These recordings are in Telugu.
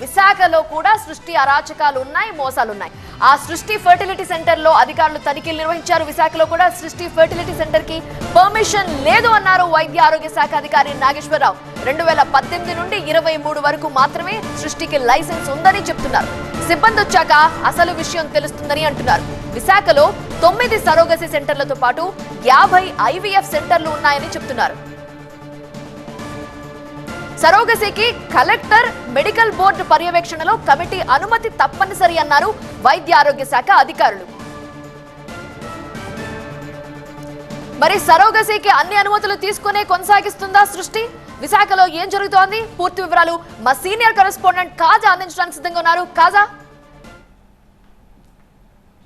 విశాఖలో కూడా సృష్టి అరాచకాలు ఉన్నాయి మోసాలు ఉన్నాయి ఆ సృష్టి ఫర్టిలిటీ సెంటర్లో అధికారులు తనిఖీలు నిర్వహించారు. విశాఖలో కూడా సృష్టి ఫర్టిలిటీ సెంటర్కి పర్మిషన్ లేదు అన్నారు వైద్య ఆరోగ్య శాఖ అధికారి నాగేశ్వరరావు. రెండు వేల పద్దెనిమిది నుండి ఇరవై మూడు వరకు మాత్రమే సృష్టికి లైసెన్స్ ఉందని చెప్తున్నారు. సిబ్బంది వచ్చాక అసలు విషయం తెలుస్తుందని అంటున్నారు. విశాఖలో తొమ్మిది సరోగసి సెంటర్లతో పాటు యాభై ఐవీఎఫ్ సెంటర్లు ఉన్నాయని చెప్తున్నారు. సరోగసికి కలెక్టర్ మెడికల్ బోర్డు పర్యవేక్షణలో కమిటీ అనుమతి తప్పనిసరి అన్నారు వైద్య ఆరోగ్య శాఖ అధికారులు. మరి సరోగసికి అన్ని అనుమతులు తీసుకునే కొనసాగిస్తుందా సృష్టి? విశాఖలో ఏం జరుగుతోంది? పూర్తి వివరాలు మా సీనియర్ కరెస్పాండెంట్ కాజా అందించడానికి సిద్ధంగా ఉన్నారు. కాజా?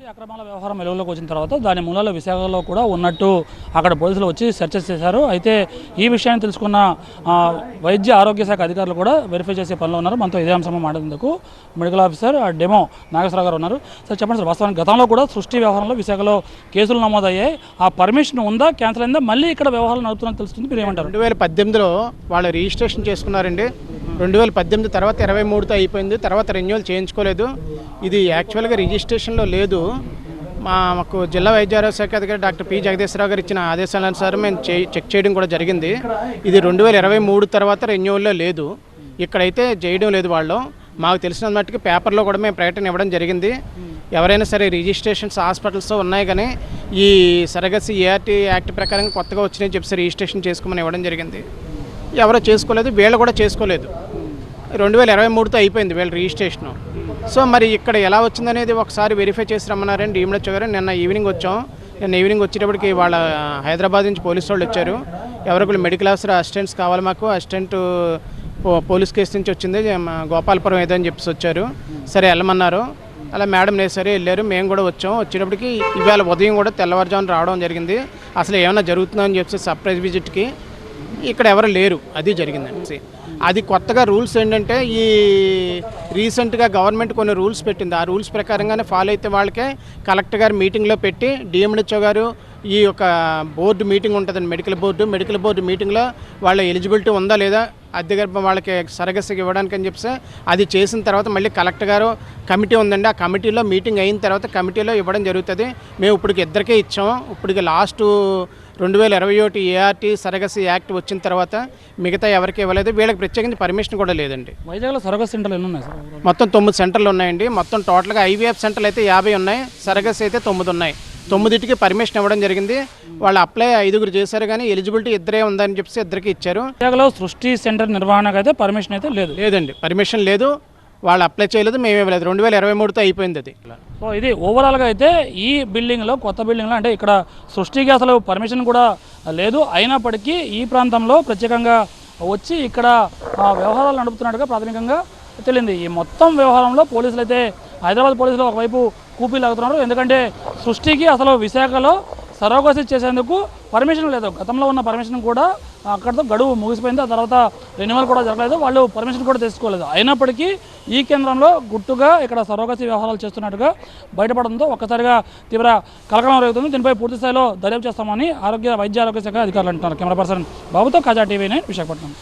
అక్రమాల వ్యవహారం వెలుగులోకి వచ్చిన తర్వాత దాని మూలాలు విశాఖలో కూడా ఉన్నట్టు అక్కడ పోలీసులు వచ్చి సెర్చెస్ చేశారు. అయితే ఈ విషయాన్ని తెలుసుకున్న వైద్య ఆరోగ్య శాఖ అధికారులు కూడా వెరిఫై చేసే పనిలో ఉన్నారు. మనతో ఇదే అంశంలో మాట్లాడేందుకు మెడికల్ ఆఫీసర్ ఆ డెమో నాగేశ్వరరావు గారు ఉన్నారు. సార్ చెప్పండి సార్ వాస్తవానికి గతంలో కూడా సృష్టి వ్యవహారంలో విశాఖలో కేసులు నమోదయ్యాయి. ఆ పర్మిషన్ ఉందా? క్యాన్సిల్ అయిందా? మళ్ళీ ఇక్కడ వ్యవహారాలు నడుపుతున్నా తెలుస్తుంది. మీరు ఏమంటారు? రెండు వేల పద్దెనిమిదిలో వాళ్ళు రిజిస్ట్రేషన్ చేసుకున్నారండి. రెండు వేల పద్దెనిమిది తర్వాత ఇరవై మూడుతో అయిపోయింది. తర్వాత రెన్యువల్ చేయించుకోలేదు. ఇది యాక్చువల్గా రిజిస్ట్రేషన్లో లేదు. మా మాకు జిల్లా వైద్య ఆరోగ్య శాఖ అధికారి డాక్టర్ పి జగదీశ్వరరావు గారు ఇచ్చిన ఆదేశాలనుసారం మేము చెక్ చేయడం కూడా జరిగింది. ఇది రెండు వేల ఇరవై మూడు తర్వాత రెన్యువల్లో లేదు. ఇక్కడైతే చేయడం లేదు వాళ్ళు. మాకు తెలిసిన మట్టుకు పేపర్లో కూడా మేము ప్రకటన ఇవ్వడం జరిగింది. ఎవరైనా సరే రిజిస్ట్రేషన్స్ హాస్పిటల్స్ ఉన్నాయి కానీ ఈ సరగసి ఏఆర్టీ యాక్ట్ ప్రకారం కొత్తగా వచ్చినాయి చెప్పి రిజిస్ట్రేషన్ చేసుకోమని ఇవ్వడం జరిగింది. ఎవరో చేసుకోలేదు. వీళ్ళు కూడా చేసుకోలేదు. రెండు వేల ఇరవై మూడుతో అయిపోయింది వీళ్ళ రిజిస్ట్రేషన్. సో మరి ఇక్కడ ఎలా వచ్చిందనేది ఒకసారి వెరిఫై చేసి రమ్మన్నారని డీఎంహెచ్ఓ గారు. నిన్న ఈవినింగ్ వచ్చాం. నిన్న ఈవినింగ్ వచ్చేటప్పటికి వాళ్ళ హైదరాబాద్ నుంచి పోలీసు వాళ్ళు వచ్చారు. ఎవరికి మెడికల్ ఆఫీసర్ అసిస్టెంట్స్ కావాలి మాకు. అసిస్టెంట్ పోలీస్ కేసు నుంచి వచ్చింది. మా గోపాలపురం ఏదో అని చెప్పేసి వచ్చారు. సరే వెళ్ళమన్నారు. అలా మేడం నేసరి వెళ్ళారు. మేము కూడా వచ్చాం. వచ్చేటప్పటికి ఇవాళ ఉదయం కూడా తెల్లవారుజామున రావడం జరిగింది. అసలు ఏమైనా జరుగుతుందని అని సర్ప్రైజ్ విజిట్కి ఇక్కడ ఎవరు లేరు. అది జరిగిందండి. అది కొత్తగా రూల్స్ ఏంటంటే ఈ రీసెంట్గా గవర్నమెంట్ కొన్ని రూల్స్ పెట్టింది. ఆ రూల్స్ ప్రకారంగానే ఫాలో అయితే వాళ్ళకే కలెక్టర్ గారు మీటింగ్లో పెట్టి డిఎంహెచ్ఓ గారు ఈ యొక్క బోర్డు మీటింగ్ ఉంటుందండి. Medical board. మెడికల్ బోర్డు మీటింగ్లో వాళ్ళ ఎలిజిబిలిటీ ఉందా లేదా అద్దె గర్భం వాళ్ళకి సరగసికి ఇవ్వడానికి అని చెప్పి అది చేసిన తర్వాత మళ్ళీ కలెక్టర్ గారు కమిటీ ఉందండి. ఆ కమిటీలో మీటింగ్ అయిన తర్వాత కమిటీలో ఇవ్వడం జరుగుతుంది. మేము ఇప్పటికి ఇద్దరికే ఇచ్చాము. ఇప్పటికి లాస్ట్ రెండు వేల ఇరవై ఒకటి ఏఆర్టీ సరగసి యాక్ట్ వచ్చిన తర్వాత మిగతా ఎవరికి ఇవ్వలేదు. వీళ్ళకి ప్రత్యేకించి పర్మిషన్ కూడా లేదండి. వైజాగ్లో సరగస్ సెంటర్లు ఎన్ని ఉన్నాయి సార్? మొత్తం తొమ్మిది సెంటర్లు ఉన్నాయండి. మొత్తం టోటల్గా ఐవీఎఫ్ సెంటర్లు అయితే యాభై ఉన్నాయి. సరగస్ అయితే తొమ్మిది ఉన్నాయి. తొమ్మిదిటికి పర్మిషన్ ఇవ్వడం జరిగింది. వాళ్ళు అప్లై ఐదుగురు చేశారు కానీ ఎలిజిబిలిటీ ఇద్దరే ఉందని చెప్పి ఇద్దరికి ఇచ్చారు. విశాఖలో సృష్టి సెంటర్ నిర్వహణకు అయితే పర్మిషన్ అయితే లేదు. లేదండి. పర్మిషన్ లేదు. వాళ్ళు అప్లై చేయలేదు. మేము ఇవ్వలేదు. రెండు వేల ఇరవై మూడుతో అయిపోయింది అది. సో ఇది ఓవరాల్గా అయితే ఈ బిల్డింగ్లో కొత్త బిల్డింగ్లో అంటే ఇక్కడ సృష్టికి అసలు పర్మిషన్ కూడా లేదు. అయినప్పటికీ ఈ ప్రాంతంలో ప్రత్యేకంగా వచ్చి ఇక్కడ ఆ, వ్యవహారాలు నడుపుతున్నట్టుగా ప్రాథమికంగా తెలియంది ఈ మొత్తం వ్యవహారంలో పోలీసులు అయితే హైదరాబాద్ పోలీసులు ఒకవైపు కూపీ లాగుతున్నారు. ఎందుకంటే సృష్టికి అసలు విశాఖలో సరోగసి చేసేందుకు పర్మిషన్ లేదు. గతంలో ఉన్న పర్మిషన్ కూడా అక్కడితో గడువు ముగిసిపోయింది. ఆ తర్వాత రెన్యువల్ కూడా జరగలేదు. వాళ్ళు పర్మిషన్ కూడా తీసుకోలేదు. అయినప్పటికీ ఈ కేంద్రంలో గుట్టుగా ఇక్కడ సరోగసి వ్యవహారాలు చేస్తున్నట్టుగా బయటపడడంతో ఒక్కసారిగా తీవ్ర కలకలం రేగుతుంది. దీనిపై పూర్తి స్థాయిలో దర్యాప్తు చేస్తామని ఆరోగ్య వైద్య ఆరోగ్య శాఖ అధికారులు అంటున్నారు. కెమెరా పర్సన్ బాబుతో ఖజా టీవీ నైన్ విశాఖపట్నం.